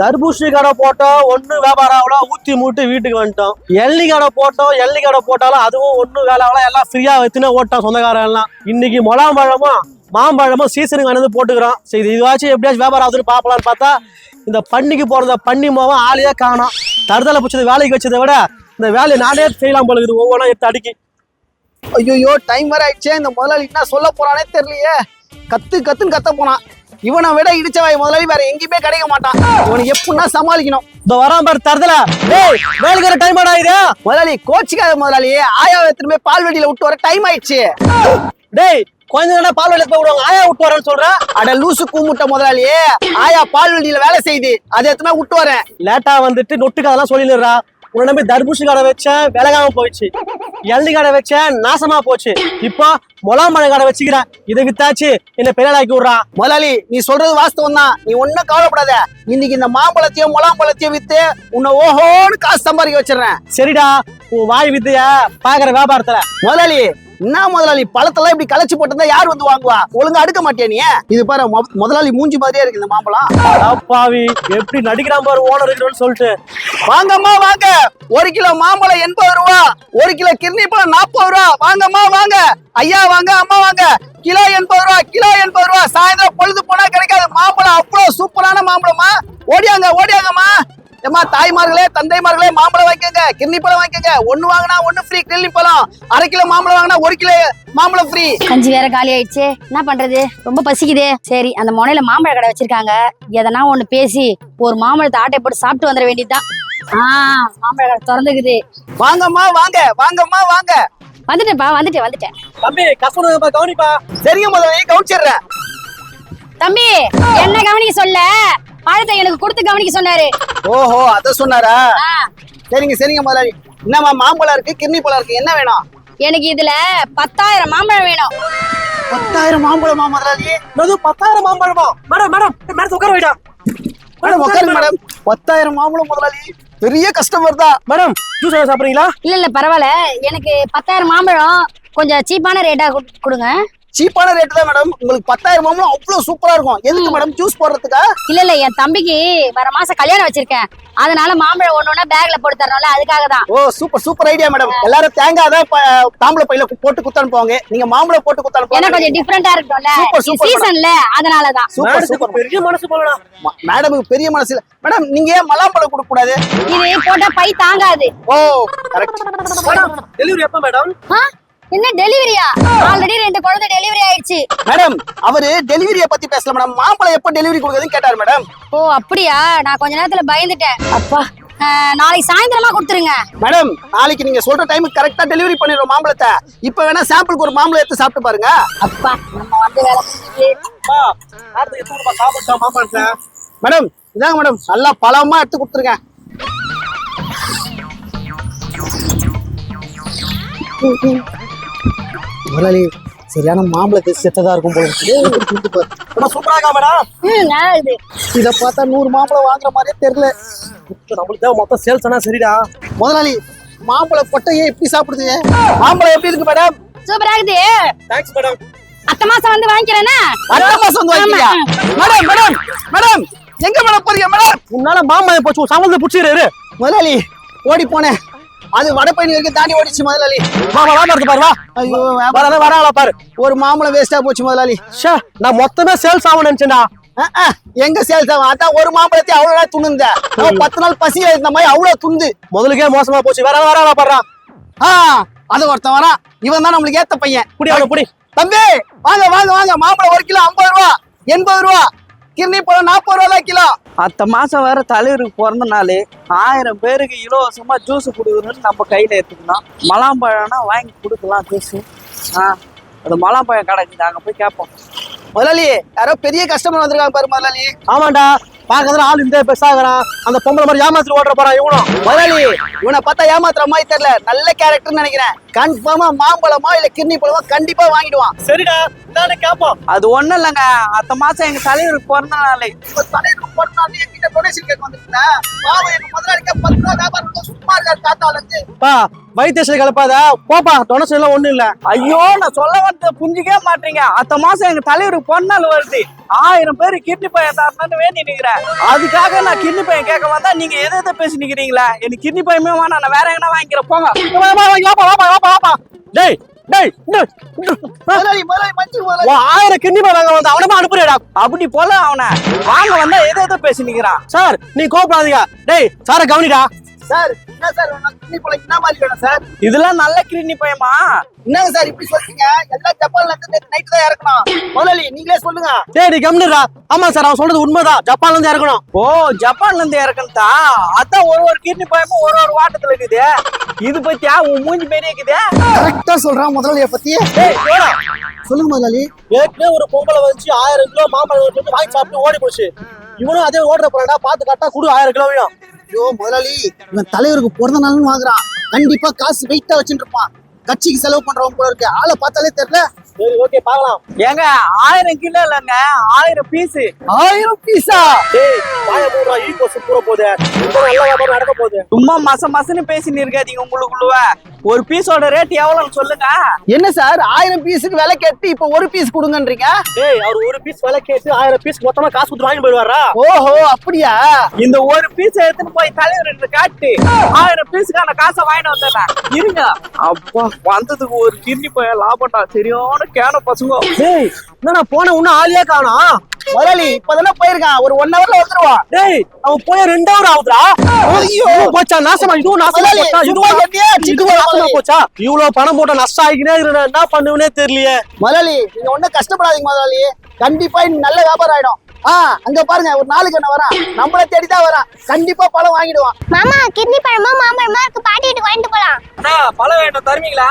தர்பூசணி கடை போட்டோம் ஒண்ணு வியாபாரம் ஆகல ஊத்தி மூட்டு வீட்டுக்கு வந்துட்டோம். எள்ளி கடை போட்டோம் எள்ளி கடை போட்டாலும் அதுவும் ஒண்ணு வேலை ஆகல எல்லாம் ஃப்ரீயா வச்சுன்னு ஓட்டோம் சொந்தக்காரன் எல்லாம் இன்னைக்கு முலாம்பழமும் மாம்பழமும் சீசனுக்கு வந்து போட்டுக்கிறோம். சரி இது இதுவாச்சும் எப்படியாச்சும் வியாபாரம் ஆகுதுன்னு பார்க்கலான்னு பார்த்தா இந்த பண்ணிக்கு போறத பண்ணி மாவும் ஆளையே காணும். தருதலை பிடிச்சது வேலைக்கு வச்சதை விட இந்த வேலையை நானே செய்யலாம் போல இருக்குது ஒவ்வொன்றும் எடுத்து அடிக்கி. ஐயோ டைம் வேற ஆயிடுச்சே இந்த முதலாளி என்ன சொல்ல போறானே தெரியலையே. கத்து கத்துன்னு கத்த போனான். இவனை விட இடிச்ச வாய் முதலாளி வேற எங்கேயுமே கிடைக்க மாட்டான். இவனை எப்படின்னா சமாளிக்கணும். இந்த வரான் பாரு தருதல வேலைக்கு டைம் ஆயிடுது முதலாளி கோச்சிக்காத முதலாளி. ஆயா திரும்ப பால் வெடியில விட்டு வர டைம் ஆயிடுச்சு. டேய் கொஞ்ச நேரம் பால் வெளியே போய் விடுவாங்க. ஆயா விட்டு வரேன்னு சொல்றேன் அட லூசு கூமுட்ட முதலாளி. ஆயா பால் வெடியில வேலை செய்யுது. அதை எத்தனை விட்டு வரேன். லேட்டா வந்துட்டு நொட்டுக்கு அதெல்லாம் சொல்லிடுறா. உன்னை நம்பி தர்பூசணி கடை வச்சேன் விலகாம போயிடுச்சு. எள்ளி கடை வச்சேன் நாசமா போச்சு. இப்போ முலாம்பழம் கடை வச்சுக்கிறேன் இதை வித்தாச்சு என்ன பெரியாளாக்கி விடுறான் முதலாளி நீ சொல்றது வாஸ்தவம் தான். நீ ஒன்னும் கவலைப்படாத. இன்னைக்கு இந்த மாம்பழத்தையும் முலாம்பழத்தையும் வித்து உன்னை ஓஹோன்னு காசு சம்பாதிக்க வச்சிடுறேன். சரிடா உன் வாய் வித்தைய பாக்குற வியாபாரத்துல. முதலாளி என்ன முதலாளி? பழத்தெல்லாம் இப்படி களைச்சு போட்டிருந்தா யார் வந்து வாங்குவா? ஒழுங்கா அடுக்க மாட்டியா நீ? இது பாரு முதலாளி மூஞ்சி மாதிரியே இருக்கு இந்த மாம்பழம். அப்பாவி எப்படி நடிக்கிறான் பாரு ஓனர் சொல்லிட்டு. வாங்கம்மா வாங்க. ஒரு கிலோ மாம்பழம் எண்பது ரூபா. ஒரு கிலோ கிர்னி பழம் நாற்பது ரூபா. வாங்கம்மா வாங்க. ஐயா வாங்க அம்மா வாங்க. கிலோ எண்பது ரூபா கிலோ எண்பது ரூபா. சாயந்தரம் பொழுது போனா கிடைக்காது. மாம்பழம் அவ்வளவு சூப்பரான மாம்பழமா? ஓடியாங்க ஓடியாங்கம்மா. ஏம்மா தாய்மார்களே தந்தைமார்களே மாம்பழம் வாங்கிக்கோங்க கிர்னி பழம் வாங்கிக்கோங்க. ஒண்ணு வாங்கினா ஒண்ணு ஃப்ரீ கிர்னி பழம். அரை கிலோ மாம்பழம் வாங்கினா ஒரு கிலோ மாம்பழம் ஃப்ரீ கஞ்சி வேற காலி ஆயிடுச்சு. என்ன பண்றது? ரொம்ப பசிக்குதே. சரி அந்த முனையில மாம்பழ கடை வச்சிருக்காங்க. எதனா ஒண்ணு பேசி ஒரு மாம்பழத்தை ஆட்டை போட்டு சாப்பிட்டு வந்துட வேண்டியதுதான். ஆ மாம்பழ கடை திறந்துக்குது. வாங்கம்மா வாங்க வாங்கம்மா வாங்க. வந்துட்டேன்ப்பா வந்துட்டேன் வந்துட்டேன். தம்பி கஸ்டமர் கவனிப்பா. சரிங்க முதல்ல கவுச்சிடுறேன் தம்பி என்ன கவனிக்க சொல்ல? பழத்தை எனக்கு கொடுத்து கவனிக்க சொன்னாரு. ஓஹோ அத சொன்னாரா? ஆ, சரிங்க சரிங்க முதலாளி. என்னம்மா மாம்பழம் இருக்கு கிர்னி பழம் இருக்கு என்ன வேணும்? எனக்கு இதுல பத்தாயிரம் மாம்பழம் வேணும். பத்தாயிரம் மாம்பழமா முதலாளி? அது பத்தாயிரம் மாம்பழமா? மேடம் மேடம் மேடம் உட்கார வைடா. மேடம் உட்காருங்க மேடம். பத்தாயிரம் மாம்பழம் முதலாளி. பெரிய கஸ்டமர் தான். மேடம் ஜூஸ் சாப்பிடுறீங்களா? இல்ல இல்ல பரவாயில்ல. எனக்கு பத்தாயிரம் மாம்பழம் கொஞ்சம் சீப்பான ரேட்டா கொடுங்க. சீப்பான ரேட் தான் மேடம் உங்களுக்கு பத்தாயிரம் மாம்பழம் அவ்வளவு சூப்பரா இருக்கும். எதுக்கு மேடம் ஜூஸ் போடுறதுக்கா? இல்ல இல்ல என் தம்பிக்கு வர மாசம் கல்யாணம் வச்சிருக்கேன். அதனால மாம்பழம் ஒண்ணு ஒண்ணா பேக்ல போட்டு தரணும்ல அதுக்காக தான். ஓ சூப்பர் சூப்பர் ஐடியா மேடம் எல்லாரும் தேங்காய் தான் தாம்பளை பையில போட்டு குத்து அனுப்புவாங்க. நீங்க மாம்பழம் போட்டு குத்து ஏன்னா அனுப்புவாங்க கொஞ்சம் டிஃப்ரெண்டா இருக்கும்ல. Super, super, சீசன்ல அதனாலதான் சூப்பர் மேடத்துக்கு சூப்பர் பெரிய மனசு போலடா. மேடமுக்கு பெரிய மனசு இல்ல. மேடம் நீங்க ஏன் மலாம்பழம் கொடுக்க கூடாது? இது போட்டா பை தாங்காது. ஓ கரெக்ட் மேடம் டெலிவரி எப்போ மேடம் ஆ? என்ன டெலிவரியா ஆல்ரெடி ரெண்டு குழந்தை டெலிவரி ஆயிடுச்சு. மேடம் அவரு டெலிவரியை பத்தி பேசல மேடம் மாம்பழம் எப்போ டெலிவரி கொடுக்குறதுன்னு கேட்டாரு மேடம் ஓ அப்படியா? நான் கொஞ்ச நேரத்துல பயந்துட்டேன். அப்பா. நாளைக்கு சாயந்தரமா கொடுத்துருங்க. மேடம் நாளைக்கு நீங்க சொல்ற டைமுக்கு கரெக்டா டெலிவரி பண்ணிடுறோம் மாம்பழத்தை. இப்ப வேணா சாம்பிளுக்கு ஒரு மாம்பழம் எடுத்து சாப்பிட்டு பாருங்க. அப்பா நம்ம வந்து வேலை மேடம் இதாங்க மேடம் நல்லா பழமா எடுத்து கொடுத்துருங்க. முதலாளி சரியான மாம்பழத்தை செத்ததா இருக்கும் போல இருக்கு. மேடம் சூப்பரா இருக்கா. மேடம் இத பார்த்தா நூறு மாம்பழம் வாங்குற மாதிரியே தெரியல. நம்மளுக்கு தேவை மொத்தம் சேல்ஸ் ஆனா சரிடா. முதலாளி மாம்பழ கொட்டையே எப்படி சாப்பிடுது? மாம்பழம் எப்படி இருக்கு மேடம் சூப்பரா இருக்குது. தேங்க்ஸ் மேடம் அத்த மாசம் வந்து வாங்கிக்கிறேன்னா? அடுத்த மாசம் வந்து வாங்கிக்கிறியா மேடம் மேடம் மேடம் எங்க மேடம் போறீங்க மேடம் உன்னால மாம்பழம் போச்சு சம்பளத்தை பிடிச்சிரு முதலாளி ஓடி போனேன். அது வடப்பயணி வரைக்கும் தாண்டி ஓடிச்சு முதலாளி. வா வா வியாபாரத்து பாரு வா. ஐயோ வர வராங்களா பாரு. ஒரு மாம்பழம் வேஸ்டா போச்சு முதலாளி. ஷே நான் மொத்தமே சேல்ஸ் ஆகும் நினைச்சேன்டா. எங்க சேல்ஸ் ஆகும் அதான் ஒரு மாம்பழத்தை அவ்வளவு துணுந்த பத்து நாள் பசியா இருந்த மாதிரி அவ்வளவு துண்டு. முதலுக்கே மோசமா போச்சு. வேற வராங்களா பாடுறா. ஆ அது ஒருத்தன் வரான். இவன் தான் நம்மளுக்கு ஏத்த பையன். புடி அவனை புடி. தம்பி வாங்க வாங்க வாங்க. மாம்பழம் ஒரு கிலோ ஐம்பது ரூபா எண்பது ரூபா. கிர்னி பழம் நாற்பது ரூபா கிலோ. அடுத்த மாதம் வேற தலைவருக்கு பிறந்த நாள் ஆயிரம் பேருக்கு இலவசமாக ஜூஸ் கொடுக்குறோன்னு நம்ம கையில் எடுத்துக்கலாம் மலாம்பழம்னா வாங்கி கொடுக்கலாம் ஜூஸு ஆ அது மலாம்பழம் கடைக்கு அங்கே போய் கேட்போம் முதலாளி யாரோ பெரிய கஸ்டமர் வந்திருக்காங்க பாரு முதலாளி. ஆமாண்டா. பாக்கிறதுல ஆள் இந்த பெருசாகிறான் அந்த பொம்பளை மாதிரி ஏமாத்திட்டு ஓடுற போறான் இவனும். முதலாளி இவனை பார்த்தா ஏமாத்துற மாதிரி தெரியல. நல்ல கேரக்டர்னு நினைக்கிறேன். கன்ஃபார்மா மாம்பழமா இல்ல கிர்னி பழமா கண்டிப்பா வாங்கிடுவான். சரிடா நானே கேப்போம். அது ஒண்ணும் இல்லைங்க. அடுத்த மாசம் எங்க தலைவருக்கு பிறந்த நாள் இப்ப தலைவர் போட்டு என்கிட்ட டொனேஷன் கேட்க வந்துருக்கேன் பாவம் எங்க முதலாளிக்கு பத்து ரூபா வியாபாரம் சும்மா இருக்காரு தாத்தால இருந்து பா வைத்தியசை கலப்பாத? போப்பா டொனேஷன் எல்லாம் ஒண்ணும் இல்ல. ஐயோ நான் சொல்ல வந்த புரிஞ்சுக்கவே மாட்டீங்க. அடுத்த மாசம் எங்க தலைவருக்கு பொன்னாள் வருது. ஆயிரம் பேர் கிட்னி பையன் தரணும்னு வேண்டி நிக்கிறேன். அதுக்காக நான் கிட்னி பையன் கேட்க வந்தா நீங்க எதை எதை பேசி நிக்கிறீங்களா? எனக்கு கிட்னி பையமே வேணாம் நான் வேற எங்கன்னா வாங்கிக்கிறேன். போங்க. வாப்பா வாப்பா வாப்பா வாப்பா. டேய் ஆயிரம் கிண்ணி நாங்க வந்து அவனமா அனுப்புறியடா அப்படி போல அவனை. வாங்க வந்தா எதை எதை பேசி நிக்கிறான்? சார் நீ கோபப்படாதீங்க டேய் சார கவனிடா. சார் என்ன சார் கிட்னி பழம் என்ன மாதிரி வேணும் சார்? இதெல்லாம் நல்ல கிட்னி பையமா? என்னங்க சார் இப்படி சொல்றீங்க? எல்லாம் ஜப்பான்ல இருந்து நேத்து நைட் தான் இறக்கணும் முதலாளி நீங்களே சொல்லுங்க. நீ கவனிடா ஆமா சார் அவன் சொல்றது உண்மைதான். ஜப்பான்ல இருந்து இறக்கணும். ஓ ஜப்பான்ல இருந்து இறக்கணுதா அதான் ஒரு ஒரு கிட்னி பையமும் ஒரு ஒரு வாட்டத்துல இருக்குது. இது பத்தியா? உன் மூஞ்சி பெரிய இருக்குது. கரெக்டா சொல்றான் முதலாளிய பத்தி. சொல்லுங்க முதலாளி. ஏற்கனவே ஒரு பொம்பளை வந்து ஆயிரம் கிலோ மாம்பழம் வாங்கி சாப்பிட்டு ஓடி போச்சு இவனும் அதே ஓடுற போறாடா பார்த்து கரெக்டா குடு ஆயிரம் கிலோவையும் ஐயோ முதலாளி இவன் தலைவருக்கு பிறந்த நாள்னு வாங்குறான். கண்டிப்பா காசு வெயிட்டா வச்சுட்டு இருப்பான். கட்சிக்கு செலவு பண்றவன் போல இருக்கு. ஆளை பார்த்தாலே தெரியல. சரி ஓகே பார்க்கலாம். ஏங்க ஆயிரம் கிலோ இல்லைங்க ஆயிரம் பீஸ் ஆயிரம் பீஸா டேய் வாய போடுறா ஈ கொசு பூர போகுது. ரொம்ப நல்ல வியாபாரம் நடக்க போகுது. சும்மா மச மசன்னு பேசின்னு இருக்காதீங்க உங்களுக்குள்ளுவ ஒரு பீஸோட ரேட் எவ்வளவுன்னு சொல்லுங்க. என்ன சார் ஆயிரம் பீஸுக்கு விலை கேட்டு இப்ப ஒரு பீஸ் கொடுங்கன்றீங்க? டேய் அவர் ஒரு பீஸ் விலை கேட்டு ஆயிரம் பீஸ் மொத்தமா காசு கொடுத்து வாங்கி போயிடுவாரா? ஓஹோ அப்படியா? இந்த ஒரு பீஸ் எடுத்துன்னு போய் தலைவர் காட்டு ஆயிரம் பீஸுக்கான காசை வாங்கிட்டு வந்துடுறேன். இருங்க. அப்பா வந்ததுக்கு ஒரு கிண்ணி போய் லாபம்டா. சரியான கேன பசங்க. டேய் என்னடா போன இன்னும் ஆளியே காணோம் முதலாளி இப்பதானே போயிருக்கான் ஒரு ஒன் ஹவர்ல வந்துருவான் டேய் அவன் போய் ரெண்டு ஹவர் ஆகுதுடா. ஐயோ. போச்சா? நாசமா இதுவும் நாசமா போச்சா? இதுவும் இதுவும் நாசமா. போச்சா? இவ்வளவு பணம் போட்ட நஷ்டம் ஆகினே இருக்கிற என்ன பண்ணுவனே தெரியலையே. முதலாளி நீங்க ஒண்ணும் கஷ்டப்படாதீங்க முதலாளி. கண்டிப்பா நல்ல வியாபாரம் ஆயிடும். ஆ அங்க பாருங்க ஒரு நாளுக்கு என்ன வரான். நம்மள தேடி தான் வரான். கண்டிப்பா பழம் வாங்கிடுவான். மாமா கிட்னி பழமா மாம்பழமா இருக்கு. பாட்டி வீட்டுக்கு வாங்கிட்டு போலாம். பழம் வேணும் தருவீங்களா?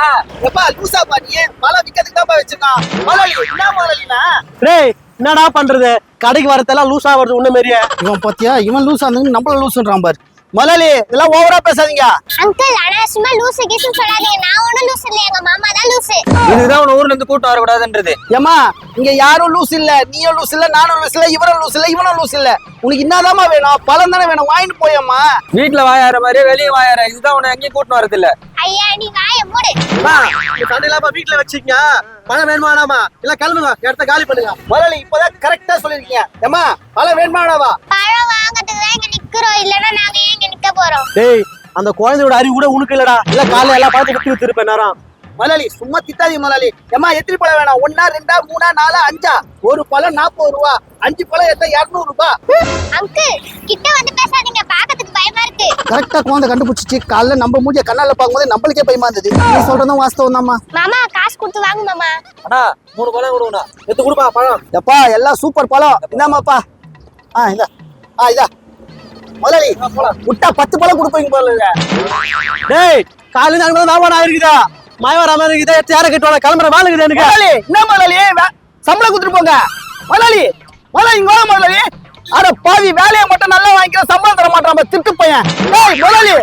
எப்பா லூசா பாட்டி பழம் விக்கிறதுக்கு தான் வச்சிருக்கான். முதலாளி என்ன முதலாளினா டேய் என்னடா பண்றது? கடைக்கு வரதெல்லாம் லூசா வருது உன்ன மாதிரியே. இவன் பாத்தியா? இவன் லூசா இருந்தாங்க நம்மள லூசுன்றான் பாரு. முதலாளி இதெல்லாம் ஓவரா பேசாதீங்க. அங்கிள் அனாவசியமா லூசு கீசுன்னு சொல்லாதீங்க. நான் ஒண்ணும் லூசு இல்ல எங்க மாமா தான் லூசு இதுதான் உன ஊர்ல இருந்து கூட்டம் வரக்கூடாதுன்றது. ஏமா இங்க யாரும் லூஸ் இல்ல நீயும் லூஸ் இல்ல நானும் லூஸ் இல்ல இவரும் லூஸ் இல்ல இவனும் லூஸ் இல்ல. உனக்கு என்னதாம்மா வேணும்? பழம் தானே வேணும்? வாங்கிட்டு போயம்மா. வீட்டுல வாயாற மாதிரியே வெளியே வாயாற இதுதான் உன எங்கேயும் கூட்டம் வரது இல்ல ஐயா நீ வாய மூடு. சண்டையிலாம வீட்டுல வச்சுக்கங்க. பணம் வேணுமா வேணாமா? இல்ல கிளம்புங்க. இடத்த காலி பண்ணுங்க. முதலாளி இப்பதான் கரெக்டா சொல்லிருக்கீங்க ஏமா பழம் வேணுமாடாவா பழம் வாங்கறதுக்கு தான் இங்க நிக்கிறோம். டேய் அந்த குழந்தையோட அறிவு கூட உனக்கு இல்லடா. இல்ல காலையில எல்லா பழத்தையும் விட்டு வித்துருப்பேன் நேரம் முதலாளி சும்மா திட்டாதீங்க முதலாளி ஏமா எத்தனை பழம் வேணும். ஒன்னா ரெண்டா மூணா நாலா அஞ்சா? ஒரு பழம் நாற்பது ரூபா. அஞ்சு பழம் எத்த இருநூறு ரூபாய் அங்கிள் கிட்ட வந்து பேசாதீங்க. பாக்கிறதுக்கு பயமா இருக்கு. கரெக்டா குழந்தை கண்டுபிடிச்சிச்சு. காலைல நம்ம மூஞ்சிய கண்ணால பார்க்கும்போது நம்மளுக்கே பயமா இருந்தது. நீ சொல்றதும் வாஸ்தவம் தாம்மா. மாமா காசு கொடுத்து வாங்கு மாமா. அண்ணா மூணு பழம் கொடுங்கண்ணா. எடுத்து கொடுப்பா பழம். எப்பா எல்லாம் சூப்பர் பழம். இந்தாமாப்பா ஆ இதா ஆ இதா. முதலாளி விட்டா பத்து பழம் கொடுப்பீங்க போல டேய் காலையில அங்க வியாபாரம் ஆயிருக்குதா? மாயவராம இருக்குதா எடுத்து யாரை கட்டுவாங்க கிளம்புற வேலை இருக்குது எனக்கு? முதலாளி என்ன முதலாளி சம்பளம் கொடுத்துட்டு போங்க. முதலாளி முதலாளி இங்க வர முதலாளி அட பாவி வேலையை மட்டும் நல்லா வாங்கிக்கிற சம்பளம் தர மாட்டான் திருட்டு பையன். ஏய் முதலாளி